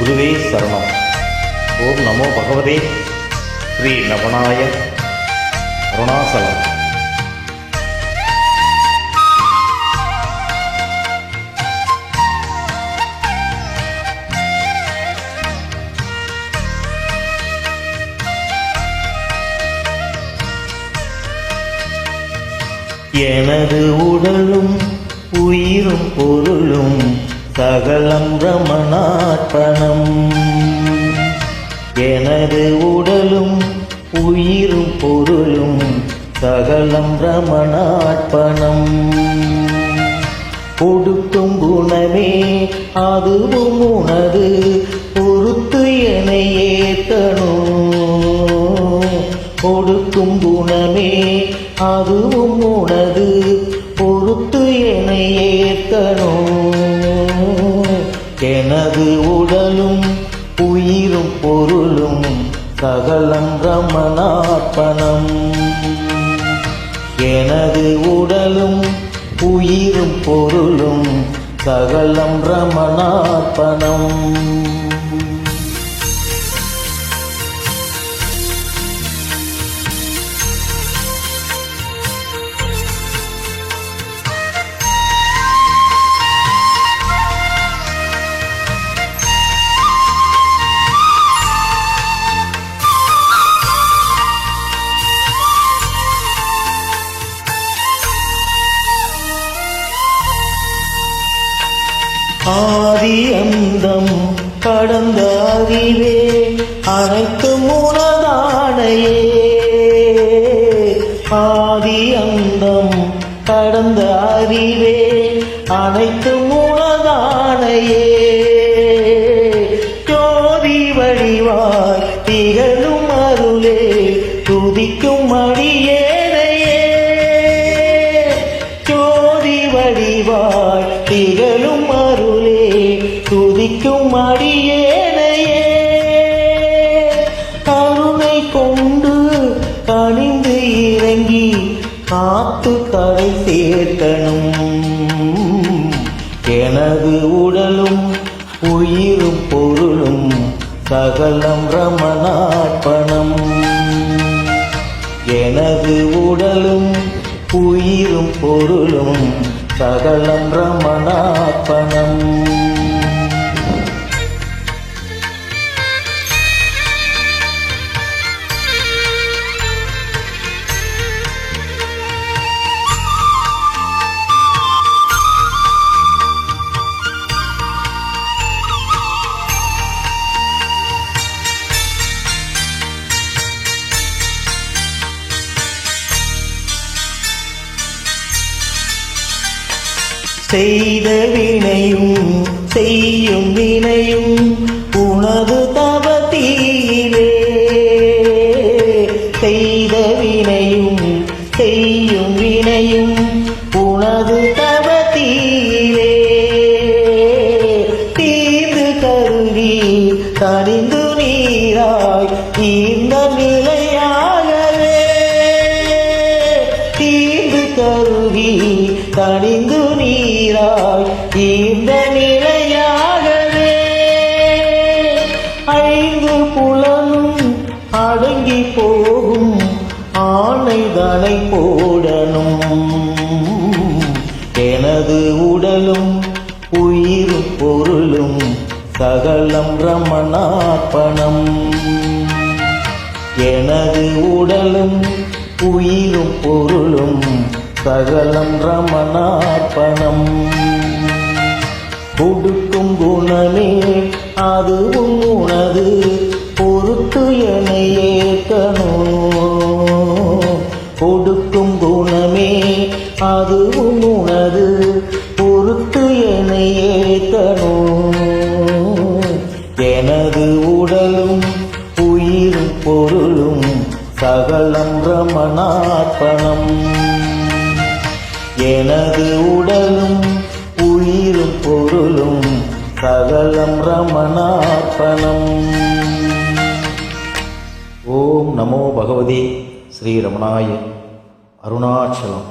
குருவே சரணம். ஓம் நமோ பகவதே ஸ்ரீ நவனாய அருணாசலம். எனது உடலும் உயிரும் பொருளும் சகலம் ரமணார்ப்பணம். எனது உடலும் உயிரும் பொருளும் சகலம் ரமணார்ப்பணம். கொடுக்கும் குணமே அதுவும் உனது பொறுத்து என ஏத்தணும். கொடுக்கும் குணமே அதுவும் உனது பொறுத்து என ஏத்தணும். சகலம் ரமணார்ப்பணம் எனது உடலும் உயிரும் பொருளும் சகலம் ரமணார்ப்பணம் ஆதி அந்தம் கடந்த அறிவே அனைத்து மூலதானையே. ஆதி அந்தம் கடந்த அறிவே அனைத்து மூலதானையே. கொண்டு கணிந்து இறங்கி காத்து கரை சேர்க்கணும் எனது உடலும் உயிரும் பொருளும் சகலம் ரமணார்ப்பணம். எனது உடலும் உயிரும் பொருளும் சகலம் ரமணார்ப்பணம். செய்த வினையும் செய்யும் வினையும் உனது தவத்தீரே செய்த வினையும் செய்யும் வினையும் உனது தவத்தீரே தீர்ந்து கருவி தனிந்து நீராய் இந்த நிலையாகவே. தீர்ந்து கருவி தனிந்து இந்த நிலையாகவே ஐந்து புலனும் அடங்கி போகும் ஆணைதனை போடணும். எனது உடலும் உயிரும் பொருளும் சகலம் ரமணாப்பணம் எனது உடலும் உயிரும் பொருளும் சகலம் ரமணார்ப்பணம். கொடுக்கும் குணமே அதுவும் உனது பொறுத்து என ஏற்கணும். கொடுக்கும் குணமே அதுவும் உனது பொறுத்து என ஏற்கணும். எனது உடலும் உயிரும் பொருளும் சகலம் ரமணார்ப்பணம். எனது உடலும் சகலம் ரமணார்ப்பணம். ஓம் நமோ பகவதி ஸ்ரீ ரமணாய அருணாச்சலம்.